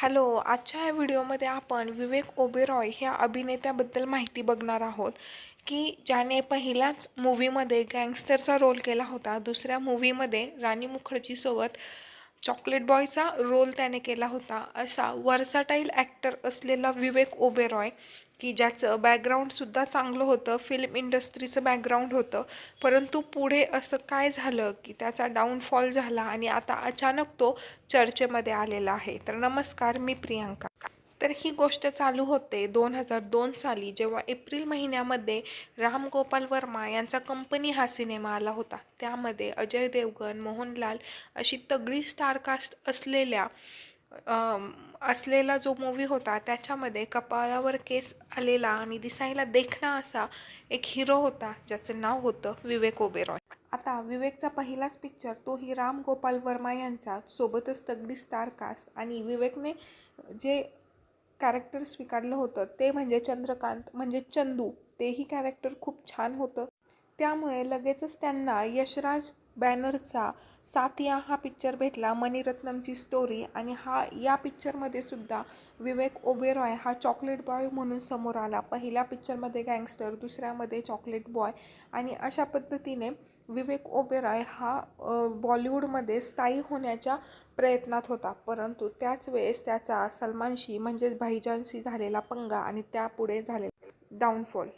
Hello आजच्या या व्हिडिओमध्ये आपण विवेक ओबेरॉय ह्या अभिनेत्याबद्दल माहिती बघणार आहोत की ज्याने पहिल्याच मूवीमध्ये गँगस्टरचा रोल केला होता. दुसऱ्या मूवीमध्ये राणी मुखर्जीसोबत चॉकलेट बॉयचा रोल त्याने केला होता. असा वर्साटाईल ॲक्टर असलेला विवेक ओबेरॉय की ज्याचं बॅकग्राऊंडसुद्धा चांगलं होतं फिल्म इंडस्ट्रीचं बॅकग्राऊंड होतं. परंतु पुढे असं काय झालं की त्याचा डाऊनफॉल झाला आणि आता अचानक तो चर्चेमध्ये आलेला आहे. तर नमस्कार मी प्रियांका. तर ही गोष्ट चालू होते दोन हजार दोन साली जेव्हा एप्रिल महिन्यामध्ये राम गोपाल वर्मा यांचा कंपनी हा सिनेमा आला होता. त्यामध्ये अजय देवगण मोहनलाल अशी तगडी स्टारकास्ट असलेल्या असलेला जो मूवी होता त्याच्यामध्ये कपाळावर केस आलेला आणि दिसायला देखणा असा एक हिरो होता ज्याचं नाव होतं विवेक ओबेरॉय. आता विवेकचा पहिलाच पिक्चर तोही राम गोपाल वर्मा यांचा सोबतच तगडी स्टार कास्ट आणि विवेकने जे कॅरेक्टर स्वीकारलं होतं. ते म्हणजे चंद्रकांत म्हणजे चंदू. तेही कॅरेक्टर खूप छान होतं. त्यामुळे लगेचच त्यांना यशराज बॅनरचा सातिया हा पिक्चर भेटला मणिरत्नमची स्टोरी आणि हा या पिक्चरमध्ये सुद्धा विवेक ओबेरॉय हा चॉकलेट बॉय म्हणून समोर आला. पहिल्या पिक्चरमध्ये गँगस्टर दुसऱ्यामध्ये चॉकलेट बॉय आणि अशा पद्धतीने विवेक ओबेरॉय हा बॉलिवूडमध्ये स्थायी होण्याच्या प्रयत्नात होता. परंतु त्याच वेळेस त्याचा सलमानशी म्हणजेच भाईजानशी झालेला पंगा आणि त्यापुढे झालेला डाऊनफॉल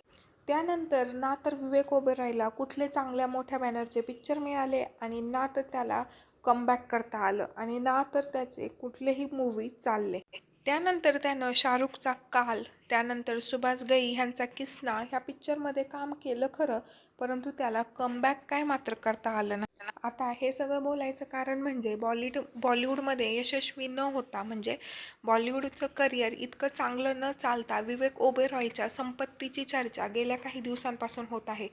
त्यानंतर ना तर विवेक ओबेरॉयला कुठले चांगल्या मोठ्या बॅनरचे पिक्चर मिळाले आणि ना तर त्याला कमबॅक करता आलं आणि ना तर त्याचे कुठलेही मूवी चालले. त्यानंतर त्यानं शाहरुखचा काल त्यानंतर सुभाष गई ह्यांचा किस्ना ह्या पिक्चरमध्ये काम केलं खरं परंतु त्याला कमबॅक काय मात्र करता आलं नाही. आता हे सगळं बोलायचं कारण म्हणजे बॉलिवूड बॉलिवूडमध्ये यशस्वी न होता म्हणजे बॉलिवूडचं करिअर इतकं चांगलं न चालता विवेक ओबेरॉयच्या संपत्तीची चर्चा गेल्या काही दिवसांपासून होत आहे.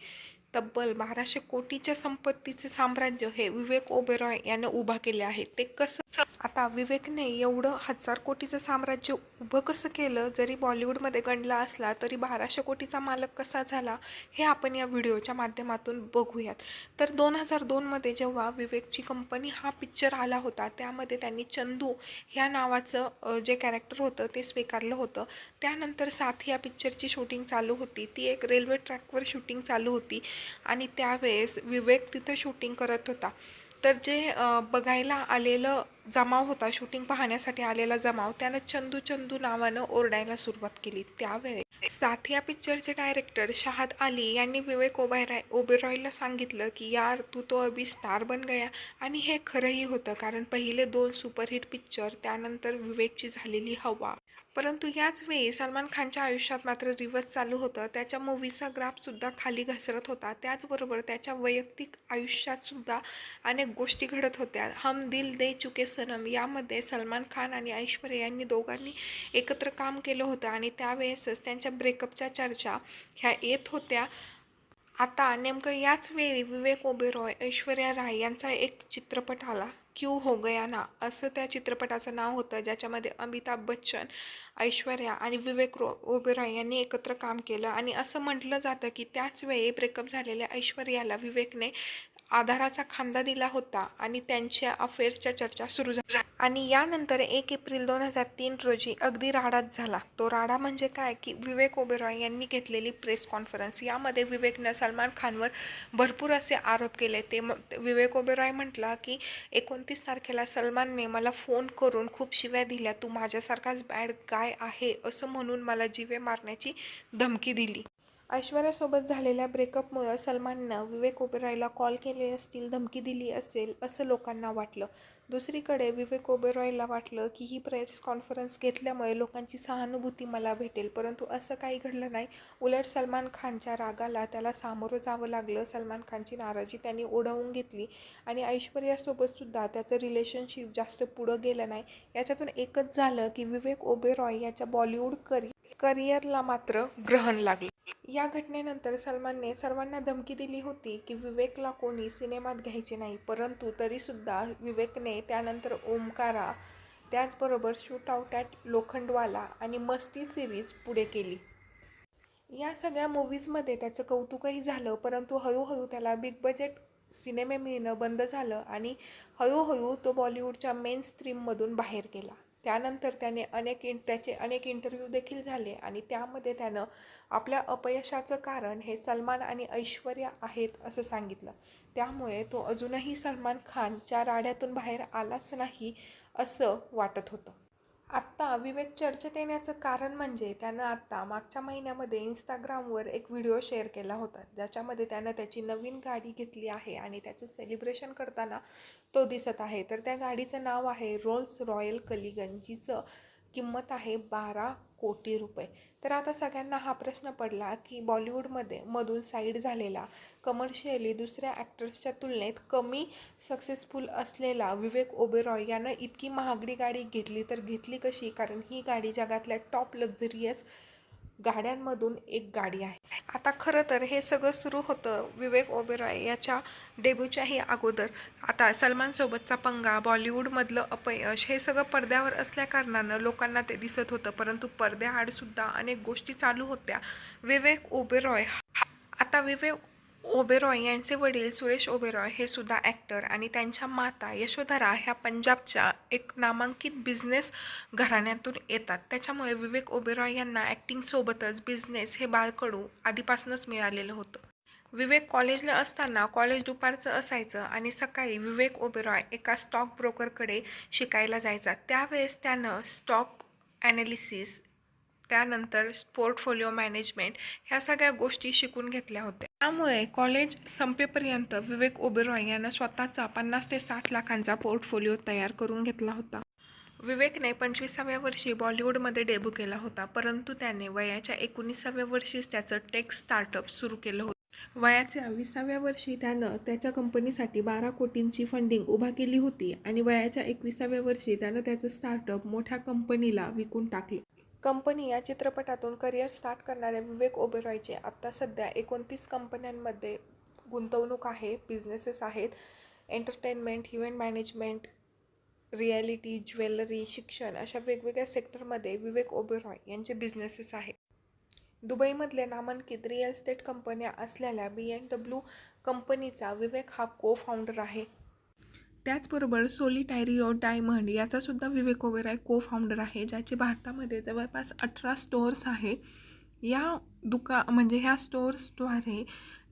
तब्बल बाराशे कोटीच्या संपत्तीचे साम्राज्य हे विवेक ओबेरॉय यानं उभा केले आहे. ते कसं आता विवेकने एवढं हजार कोटीचं साम्राज्य उभं कसं केलं? जरी बॉलिवूडमध्ये गणला असला तरी बाराशे कोटीचा मालक कसा झाला? हे आपण या व्हिडिओच्या माध्यमातून बघूयात. तर दोन हजार दोनमध्ये जेव्हा विवेकची कंपनी हा पिक्चर आला होता त्यामध्ये त्यांनी चंदू ह्या नावाचं जे कॅरेक्टर होतं ते स्वीकारलं होतं. त्यानंतर साथ या पिक्चरची शूटिंग चालू होती. ती एक रेल्वे ट्रॅकवर शूटिंग चालू होती. आणि त्यावेळेस विवेक तिथं शूटिंग करत होता. तर जे बघायला आलेलं जमाव होता शूटिंग पाहण्यासाठी आलेला जमाव त्यानं चंदू चंदू नावानं ओरडायला सुरुवात केली. त्यावेळेस साथिया पिक्चरचे डायरेक्टर शहाद आली यांनी विवेक ओबेराय ओबेरॉयला सांगितलं की यार तू तो अभी स्टार बन गया. आणि हे खरंही होतं कारण पहिले दोन सुपरहिट पिक्चर त्यानंतर विवेकची झालेली हवा परंतु याच वेळी सलमान खानच्या आयुष्यात मात्र रिवर्स चालू होतं. त्याच्या मूवीचा ग्राफसुद्धा खाली घसरत होता. त्याचबरोबर त्याच्या वैयक्तिक आयुष्यातसुद्धा अनेक गोष्टी घडत होत्या. हम दिल दे चुके सनम यामध्ये सलमान खान आणि ऐश्वर्या यांनी दोघांनी एकत्र काम केलं होतं आणि त्यावेळेसच त्यांच्या ब्रेकअपच्या चर्चा ह्या येत होत्या. आता नेमकं याच वेळी विवेक ओबेरॉय ऐश्वर्या राय यांचा एक चित्रपट आला. क्यू हो गया ना? असं त्या चित्रपटाचं नाव होतं ज्याच्यामध्ये अमिताभ बच्चन ऐश्वर्या आणि विवेक रो ओबेरॉय यांनी एकत्र काम केलं. आणि असं म्हटलं जातं की त्याच वेळी ब्रेकअप झालेल्या ऐश्वर्याला विवेकने आधाराचा खांदा दिला होता आणि त्यांच्या अफेअरच्या चर्चा सुरू झाल्या आणि यानंतर एक एप्रिल दोन हजार तीन रोजी अगदी राडाच झाला. तो राडा म्हणजे काय? की विवेक ओबेरॉय यांनी घेतलेली प्रेस कॉन्फरन्स. यामध्ये विवेकनं सलमान खानवर भरपूर असे आरोप केले. ते विवेक ओबेरॉय म्हटला की एकोणतीस तारखेला सलमानने मला फोन करून खूप शिव्या दिल्या. तू माझ्यासारखाच बॅड गाय आहे असं म्हणून मला जिवे मारण्याची धमकी दिली. ऐश्वर्यासोबत झालेल्या ब्रेकअपमुळं सलमाननं विवेक ओबेरॉयला कॉल केले असतील धमकी दिली असेल असं लोकांना वाटलं. दुसरीकडे विवेक ओबेरॉयला वाटलं की ही प्रेस कॉन्फरन्स घेतल्यामुळे लोकांची सहानुभूती मला भेटेल. परंतु असं काही घडलं नाही. उलट सलमान खानच्या रागाला त्याला सामोरं जावं लागलं. सलमान खानची नाराजी त्यांनी ओढवून घेतली आणि ऐश्वर्यासोबतसुद्धा त्याचं रिलेशनशिप जास्त पुढं गेलं नाही. याच्यातून एकच झालं की विवेक ओबेरॉय याच्या बॉलिवूड करि करिअरला मात्र ग्रहण लागलं. या घटनेनंतर सलमानने सर्वांना धमकी दिली होती की विवेकला कोणी सिनेमात घ्यायचे नाही परंतु तरीसुद्धा विवेकने त्यानंतर ओमकारा त्याचबरोबर शूट आउट ॲट लोखंडवाला आणि मस्ती सिरीज पुढे केली. या सगळ्या मूवीजमध्ये त्याचं कौतुकही झालं परंतु हळूहळू त्याला बिग बजेट सिनेमे मिळणं बंद झालं आणि हळूहळू तो बॉलिवूडच्या मेन स्ट्रीममधून बाहेर गेला. त्यानंतर त्याने अनेक इन त्याचे अनेक इंटरव्ह्यू देखील झाले आणि त्यामध्ये त्यानं आपल्या अपयशाचं कारण हे सलमान आणि ऐश्वर्या आहेत असं सांगितलं. त्यामुळे तो अजूनही सलमान खानच्या राड्यातून बाहेर आलाच नाही असं वाटत होतं. आत्ता विवेक चर्चेत येण्याचं कारण म्हणजे त्यानं आत्ता मागच्या महिन्यामध्ये इंस्टाग्रामवर एक व्हिडिओ शेअर केला होता. ज्याच्यामध्ये त्यानं त्याची नवीन गाडी घेतली आहे आणि त्याचं सेलिब्रेशन करताना तो दिसत आहे. तर त्या गाडीचं नाव आहे रोल्स रॉयल कलिगन जिचं किंमत आहे बारा कोटी रुपये. तर आता सगळ्यांना हा प्रश्न पडला की बॉलिवूडमध्ये मधून साईड झालेला कमर्शियली दुसऱ्या ॲक्टर्सच्या तुलनेत कमी सक्सेसफुल असलेला विवेक ओबेरॉय यानं इतकी महागडी गाडी घेतली तर घेतली कशी? कारण ही गाडी जगातल्या टॉप लक्झरियस गाड्यांमधून एक गाडी आहे. आता खरं तर हे सगळं सुरू होतं विवेक ओबेरॉय याच्या डेब्यूच्याही अगोदर. आता सलमानसोबतचा पंगा बॉलिवूडमधलं अपयश हे सगळं पडद्यावर असल्याकारणानं लोकांना ते दिसत होतं परंतु पडद्याआडसुद्धा अनेक गोष्टी चालू होत्या. विवेक ओबेरॉय आता विवेक ओबेरॉय यांचे वडील सुरेश ओबेरॉय हे सुद्धा ॲक्टर आणि त्यांच्या माता यशोधरा ह्या पंजाबच्या एक नामांकित बिझनेस घराण्यातून येतात. त्याच्यामुळे विवेक ओबेरॉय यांना ॲक्टिंगसोबतच बिझनेस हे बाळकडू आधीपासूनच मिळालेलं होतं. विवेक कॉलेजला असताना कॉलेज दुपारचं असायचं आणि सकाळी विवेक ओबेरॉय एका स्टॉक ब्रोकरकडे शिकायला जायचा. त्यावेळेस त्यानं स्टॉक ॲनालिसिस त्यानंतर पोर्टफोलिओ मॅनेजमेंट ह्या सगळ्या गोष्टी शिकून घेतल्या होत्या. त्यामुळे कॉलेज संपेपर्यंत विवेक ओबेरॉय यानं स्वतःचा पन्नास ते साठ लाखांचा पोर्टफोलिओ तयार करून घेतला होता. विवेकने पंचवीसाव्या वर्षी बॉलिवूडमध्ये डेब्यू केला होता परंतु त्याने वयाच्या एकोणीसाव्या वर्षीच त्याचं टेक स्टार्टअप सुरू केलं होतं. वयाच्या विसाव्या वर्षी त्यानं त्याच्या कंपनीसाठी बारा कोटींची फंडिंग उभा केली होती आणि वयाच्या एकविसाव्या वर्षी त्यानं त्याचं स्टार्टअप मोठ्या कंपनीला विकून टाकलं. कंपनी या चित्रपटातून करिअर स्टार्ट करणाऱ्या विवेक ओबेरॉयचे आत्ता सध्या एकोणतीस कंपन्यांमध्ये गुंतवणूक आहे बिझनेसेस आहेत entertainment event management reality jewellery शिक्षण अशा वेगवेगळ्या सेक्टरमध्ये विवेक ओबेरॉय यांचे बिझनेसेस आहेत. दुबईमधल्या नामांकित रिअल इस्टेट कंपन्या असलेल्या बी एन डब्ल्यू कंपनीचा विवेक हा को फाउंडर आहे. त्याचबरोबर सोलिटॅरिओ डायमंड याचासुद्धा विवेक ओबेराय को फाउंडर आहे ज्याचे भारतामध्ये जवळपास अठरा स्टोअर्स आहे. या दुका म्हणजे ह्या स्टोअर्सद्वारे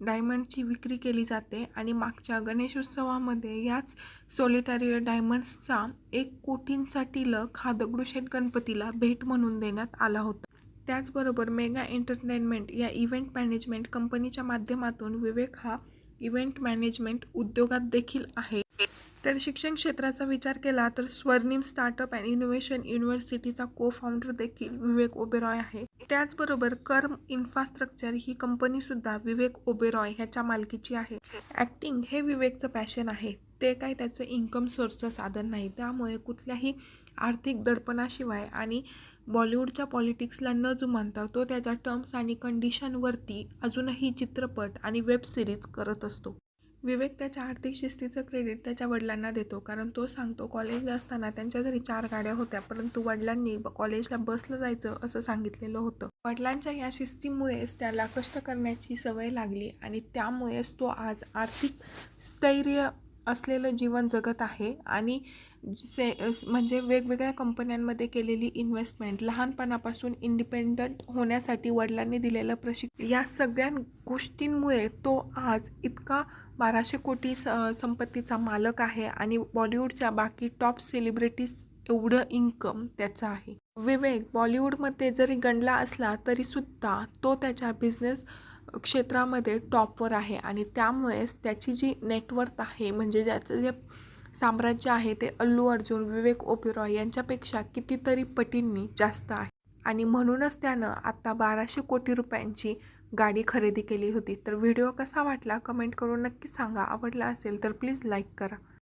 डायमंडची विक्री केली जाते आणि मागच्या गणेशोत्सवामध्ये याच सोलिटॅरिओ डायमंड्सचा एक कोटींचा टिलक हा दगडूशेठ गणपतीला भेट म्हणून देण्यात आला होता. त्याचबरोबर मेगा एंटरटेनमेंट या इव्हेंट मॅनेजमेंट कंपनीच्या माध्यमातून विवेक हा इव्हेंट मॅनेजमेंट उद्योगात देखील आहे. तर शिक्षण क्षेत्राचा विचार केला तर स्वर्णिम स्टार्टअप अँड इनोव्हेशन युनिव्हर्सिटीचा को फाउंडर देखील विवेक ओबेरॉय आहे. त्याचबरोबर कर्म इन्फ्रास्ट्रक्चर ही कंपनीसुद्धा विवेक ओबेरॉय ह्याच्या मालकीची आहे. ॲक्टिंग हे विवेकचं पॅशन आहे. ते काय त्याचं इन्कम सोर्सचं साधन नाही. त्यामुळे कुठल्याही आर्थिक दडपणाशिवाय आणि बॉलिवूडच्या पॉलिटिक्सला न जुमानता तो त्याच्या टर्म्स आणि कंडिशनवरती अजूनही चित्रपट आणि वेब सिरीज करत असतो. विवेक त्याच्या आर्थिक शिस्तीचं क्रेडिट त्याच्या वडिलांना देतो कारण तो सांगतो कॉलेजला असताना त्यांच्या घरी चार गाड्या होत्या परंतु वडिलांनी कॉलेजला बसलं जायचं असं सांगितलेलं होतं. वडिलांच्या या शिस्तीमुळेच त्याला कष्ट करण्याची सवय लागली आणि त्यामुळेच तो आज आर्थिक स्थैर्य असलेलं जीवन जगत आहे आणि से म्हणजे वेगवेगळ्या कंपन्यांमध्ये केलेली इन्व्हेस्टमेंट लहानपणापासून इंडिपेंडंट होण्यासाठी वडिलांनी दिलेलं प्रशिक्षण या सगळ्या गोष्टींमुळे तो आज इतका बाराशे कोटी स संपत्तीचा मालक आहे आणि बॉलिवूडच्या बाकी टॉप सेलिब्रिटीज एवढं इन्कम त्याचं आहे. विवेक बॉलिवूडमध्ये जरी गणला असला तरीसुद्धा तो त्याच्या बिझनेस क्षेत्रामध्ये टॉपवर आहे आणि त्यामुळेच त्याची जी नेटवर्थ आहे म्हणजे ज्याचं जे साम्राज्य आहे ते अल्लू अर्जुन विवेक ओबेरॉय यांच्यापेक्षा कितीतरी पटींनी जास्त आहे. आणि म्हणूनच त्यानं आत्ता बाराशे कोटी रुपयांची गाडी खरेदी केली होती. तर व्हिडिओ कसा वाटला? कमेंट करून नक्की सांगा. आवडला असेल तर प्लीज लाईक करा.